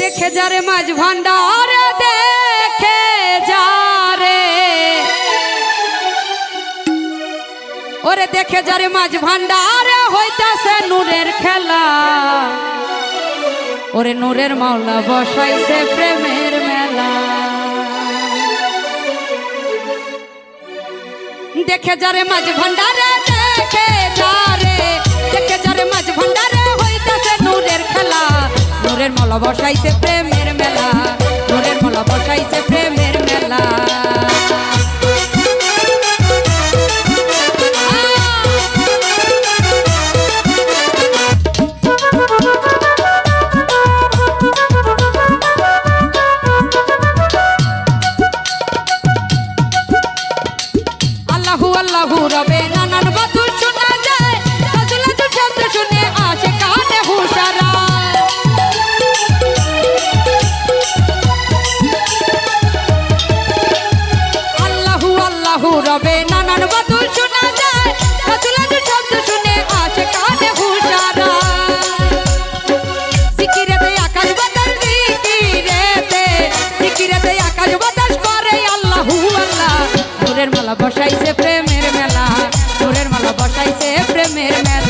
দেখে যারে মাঝ ভান্ডার, দেখে যারে। ওরে দেখে যারে মাঝ ভান্ডার হইতাছে নূরের খেলা। ওরে নূরের মাওলা বসাইছে প্রেমের মেলা। দেখে যারে মাঝ ভান্ডারে, দেখে যারে। নূরের মালা বসাইছে প্রেমের মেলা নূরের মলা বসাইছে রবে নানান বাতুল শোনা যায়। তো শব্দ শুনে আসে কানে হুশারা। আকাশ করে আল্লাহ বসাইছে প্রেমের মেলা সুরের মালা বসাইছে প্রেমের মেলা।